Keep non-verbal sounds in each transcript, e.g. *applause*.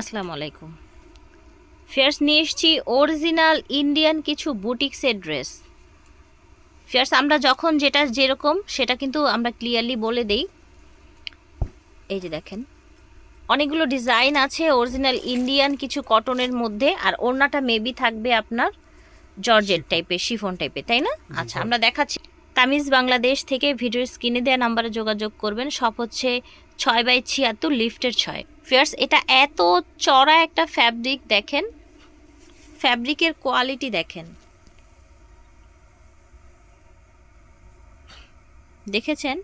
আসসালামু আলাইকুম। ফেয়ার্স নিয়ে এসেছি অরিজিনাল ইন্ডিয়ান কিছু বুটিক্সের ড্রেস। ফেয়ার্স আমরা যখন যেটা যেরকম সেটা কিন্তু আমরা ক্লিয়ারলি বলে দেই। এই যে দেখেন অনেকগুলো ডিজাইন আছে অরিজিনাল ইন্ডিয়ান কিছু কটনের মধ্যে আর ওড়নাটা মেবি থাকবে আপনার জর্জেট টাইপের শিফন টাইপের তাই না? আচ্ছা আমরা দেখাচ্ছি। তামিজ বাংলাদেশ থেকে ভিডিওর স্ক্রিনে দেওয়া নাম্বারে যোগাযোগ করবেন। সব হচ্ছে ছয় বাই ছিয়াত্তর লিফটের ছয়। ফিয়ার্স এটা এত চড়া একটা ফ্যাব্রিক দেখেন। ফ্যাব্রিকের কোয়ালিটি দেখেন। দেখেছেন?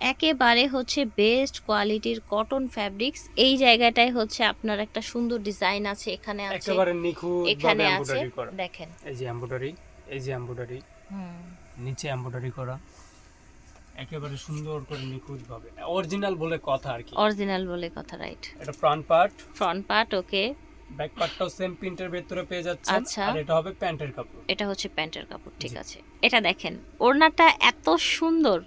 একেবারে হচ্ছে বেস্ট কোয়ালিটির কটন ফ্যাব্রিক্স। এই জায়গাটায় হচ্ছে আপনার একটা সুন্দর ডিজাইন আছে এখানে আছে। একেবারে নিখুঁত এখানে আছে। দেখেন। এই যে এমব্রয়ডারি এই যে এমব্রয়ডারি হুম। নিচে এমব্রয়ডারি করা। একেবারে সুন্দর করে নিখুঁত ভাবে। অরিজিনাল বলে কথা আর কি। অরিজিনাল বলে কথা রাইট এটা front part front part okay back পার্টটাও same প্রিন্টের ভেতরে পেয়ে যাচ্ছেন। আচ্ছা। আর এটা হবে প্যান্টের কাপড়। এটা হচ্ছে প্যান্টের কাপড় ঠিক আছে। এটা দেখেন ওড়নাটা এত সুন্দর।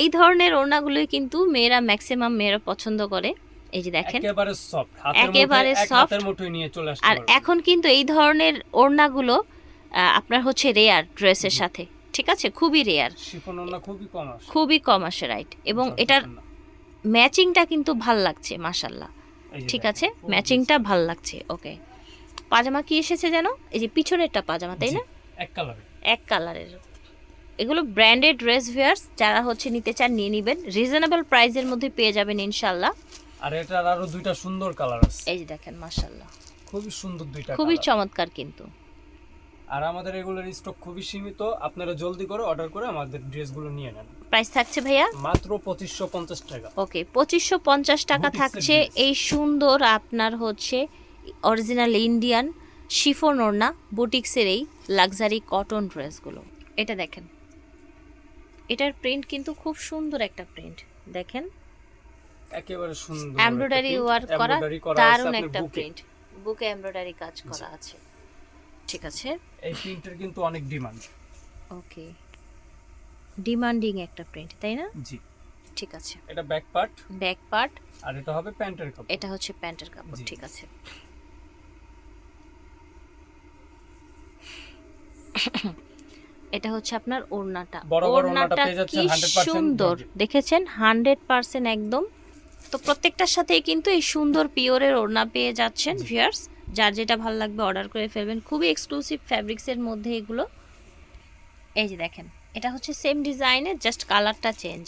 এই ধরনের ওড়নাগুলোই কিন্তু মেয়েরা ম্যাক্সিমাম মেয়েরা পছন্দ করে। এই যে দেখেন। একেবারে সফট হাতের একেবারে এক মুঠোয় নিয়ে চলে আসতে আর এখন কিন্তু এই ধরনের ওড়নাগুলো আপনার হচ্ছে রেয়ার ড্রেসের সাথে। ঠিক আছে? খুবই রেয়ার শিফন খুবই কম আসে। খুবই কম আসে রাইট এবং এটার ম্যাচিংটা কিন্তু ভালো লাগছে মাশাল্লাহ ঠিক আছে? ম্যাচিংটা ভালো লাগছে ওকে পাজামা কি এসেছে যেন? এই যে পিছনেরটা পাজামা তাই না? এক কালারে এক কালারের এগুলো ব্র্যান্ডেড ড্রেস ভেয়ার্স যারা হচ্ছে নিতে চান নিয়ে নেবেন। রিজনেবল প্রাইসের মধ্যে পেয়ে যাবেন ইনশাল্লাহ আর এটার আরও দুইটা সুন্দর কালার আছে। এই যে দেখেন মাশাল্লাহ খুবই সুন্দর দুইটা খুবই চমৎকার কিন্তু। আর আমাদের এগুলোর স্টক খুবই সীমিত। আপনারা জলদি করে অর্ডার করে আমাদের ড্রেসগুলো নিয়ে নেন। প্রাইস থাকছে ভাইয়া? মাত্র পঁচিশশো পঞ্চাশ টাকা। ওকে পঁচিশশো পঞ্চাশ টাকা থাকছে। এই সুন্দর আপনার হচ্ছে অরিজিনাল ইন্ডিয়ান শিফন ওড়না বুটিক্সের এই লাক্সারি কটন ড্রেসগুলো এটা দেখেন। এটার প্রিন্ট কিন্তু খুব সুন্দর একটা প্রিন্ট দেখেন। একেবারে সুন্দর এমব্রয়ডারি ওয়ার্ক করা দারুণ একটা প্রিন্ট বুকে এমব্রয়ডারি কাজ করা আছে। ঠিক আছে। এই প্রিন্টের কিন্তু অনেক ডিমান্ড। ওকে। ডিমান্ডিং একটা প্রিন্ট তাই না? জি। ঠিক আছে। এটা ব্যাক পার্ট। Back part. আর এটা হবে প্যান্টের কাপড়। এটা হচ্ছে প্যান্টের কাপড় ঠিক আছে। এটা হচ্ছে আপনার ওড়নাটা। ওড়নাটা কি সুন্দর দেখেছেন? হান্ড্রেড পার্সেন্ট একদম। তো প্রত্যেকটার সাথেই কিন্তু এই সুন্দর পিওরের ওড়না পেয়ে যাচ্ছেন। ভিয়ার্স যার যেটা ভালো লাগবে অর্ডার করে ফেলবেন। খুবই এক্সক্লুসিভ ফ্যাব্রিক্সের মধ্যে এগুলো। এই যে দেখেন এটা হচ্ছে সেম ডিজাইনের জাস্ট কালারটা চেঞ্জ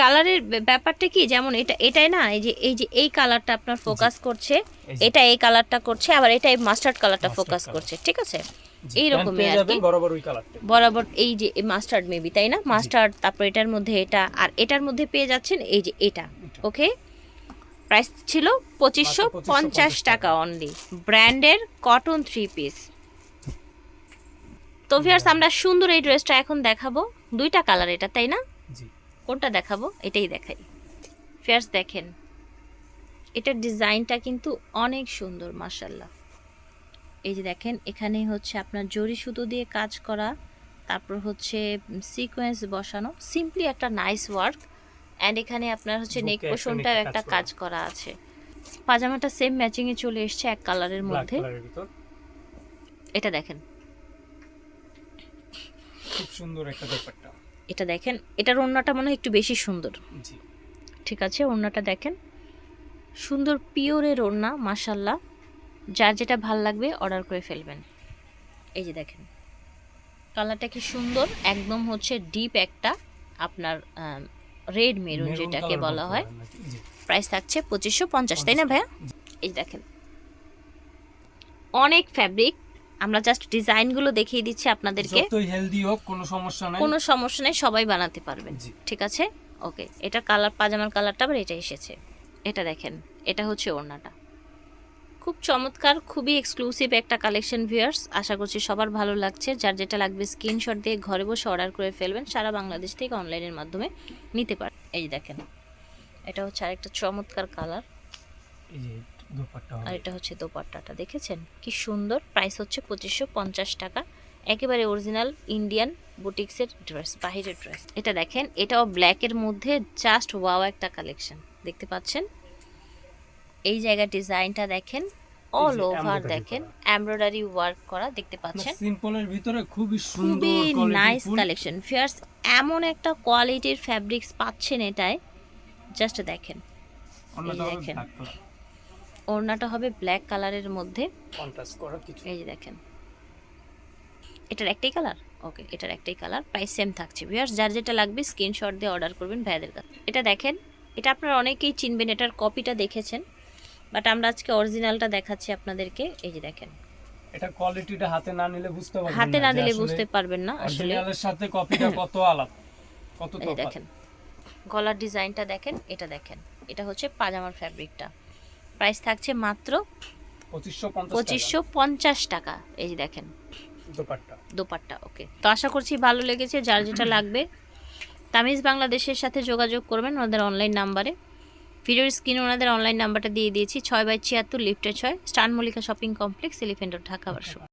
কালারের ব্যাপারটা কি যেমন এটা এটাই না এই যে এই যে এই কালারটা আপনার ফোকাস করছে এটা এই কালারটা করছে আবার এটা এই মাস্টার্ড কালারটা ফোকাস করছে ঠিক আছে? এইরকমই আর কি। বরাবর ওই কালারটা বরাবর এই যে মাস্টার্ড মেবি তাই না? মাস্টার্ড তারপর এটার মধ্যে এটা আর এটার মধ্যে পেয়ে যাচ্ছেন এই যে এটা ওকে প্রাইস ছিল পঁচিশশো পঞ্চাশ টাকা অনলি ব্র্যান্ডের কটন থ্রি পিস তো ভিয়ার্স আমরা সুন্দর এই ড্রেসটা এখন দেখাবো। দুইটা কালার এটা তাই না? কোনটা দেখাবো? এটাই দেখাই। ফিয়ার্স দেখেন। এটার ডিজাইনটা কিন্তু অনেক সুন্দর মাসাল্লাহ এই যে দেখেন এখানে হচ্ছে আপনার জরি সুতো দিয়ে কাজ করা তারপর হচ্ছে সিকোয়েন্স বসানো। সিম্পলি একটা নাইস ওয়ার্ক অ্যান্ড এখানে আপনার হচ্ছে নেক পোষণটাও একটা কাজ কাজ করা আছে। পাজামাটা সেম ম্যাচিংয়ে চলে এসছে এক কালারের মধ্যে। এটা দেখেন। খুব সুন্দর একটা ব্যাপারটা এটা দেখেন এটার ওড়নাটা মনে হয় একটু বেশি সুন্দর। জি। ঠিক আছে ওড়নাটা দেখেন। সুন্দর পিওরের ওড়না মাসাল্লাহ যার যেটা ভালো লাগবে অর্ডার করে ফেলবেন। এই যে দেখেন। কালারটা কি সুন্দর একদম হচ্ছে ডিপ একটা আপনার রেড মেরুন যেটাকে বলা হয়। প্রাইস থাকছে পঁচিশশো পঞ্চাশ তাই না ভাইয়া? এই দেখেন। অনেক ফ্যাব্রিক আমরা জাস্ট ডিজাইনগুলো দেখিয়ে দিচ্ছি আপনাদেরকে। হেলদি হোক কোনো সমস্যা নাই। কোনো সমস্যা নেই সবাই বানাতে পারবেন। ঠিক আছে? ওকে এটা কালার পাজামার কালারটা আবার এটা এসেছে। এটা দেখেন এটা হচ্ছে ওড়নাটা। খুব চমৎকার খুবই এক্সক্লুসিভ একটা কালেকশন ভিউয়ার্স আশা করছি সবার ভালো লাগছে। যার যেটা লাগবে স্ক্রিনশট দিয়ে ঘরে বসে অর্ডার করে ফেলবেন। সারা বাংলাদেশ থেকে অনলাইনের মাধ্যমে নিতে পারেন এই দেখেন এটা হচ্ছে আরেকটা চমৎকার কালার আর এটা হচ্ছে দোপাট্টাটা দেখেছেন? কি সুন্দর। প্রাইস হচ্ছে পঁচিশশো পঞ্চাশ টাকা। একেবারে অরিজিনাল ইন্ডিয়ান বুটিক্সের ড্রেস বাহিরের ড্রেস এটা দেখেন এটাও ব্ল্যাকের মধ্যে জাস্ট ওয়াও একটা কালেকশন দেখতে পাচ্ছেন? এই জায়গার ডিজাইনটা দেখেন অল ওভার দেখেন। এমব্রয়ডারি ওয়ার্ক করা দেখতে পাচ্ছেন। সিম্পলের ভিতরে খুবই সুন্দর খুবই নাইস কালেকশন ফিয়ার্স এমন একটা কোয়ালিটির ফ্যাব্রিক্স পাচ্ছেন এটায়। জাস্ট দেখেন। দেখেন। ওড়নাটা হবে ব্ল্যাক কালারের মধ্যে। Contrast করা কিছু। এই যে দেখেন। এটার একটাই কালার ওকে এটার একটাই কালার প্রাইস সেম থাকছে। ভিউয়ার্স যার যেটা লাগবে স্ক্রিনশট দিয়ে অর্ডার করবেন ভাইয়াদের কাছে। এটা দেখেন। এটা আপনারা অনেকেই চিনবেন এটার কপিটা দেখেছেন। বাট আমরা আজকে অরিজিনালটা দেখাচ্ছি আপনাদেরকে। এই যে দেখেন। এটা কোয়ালিটিটা হাতে না নিলে বুঝতে পারবেন হাতে না দিলে বুঝতে পারবেন না আসলে। অরিজিনালের সাথে কপিটা *laughs* কত আলাদা কত তফাৎ। দেখেন। গলার ডিজাইনটা দেখেন এটা দেখেন। এটা হচ্ছে পাজামার ফ্যাব্রিকটা। প্রাইস থাকছে মাত্র পঁচিশশো পঞ্চাশ টাকা। এই যে দেখেন। দোপাট্টা। দোপাট্টা ওকে। তো আশা করছি ভালো লেগেছে যার যেটা লাগবে। তামিজ বাংলাদেশের সাথে যোগাযোগ করবেন ওনাদের অনলাইন নাম্বারে। ভিডিওর স্ক্রিন ওনাদের অনলাইন নাম্বারটা দিয়ে দিয়েছি, ছয় বাই ছিয়াত্তর লিফটে ছয়, স্টান Mallika shopping complex elephant Dhaka বারশো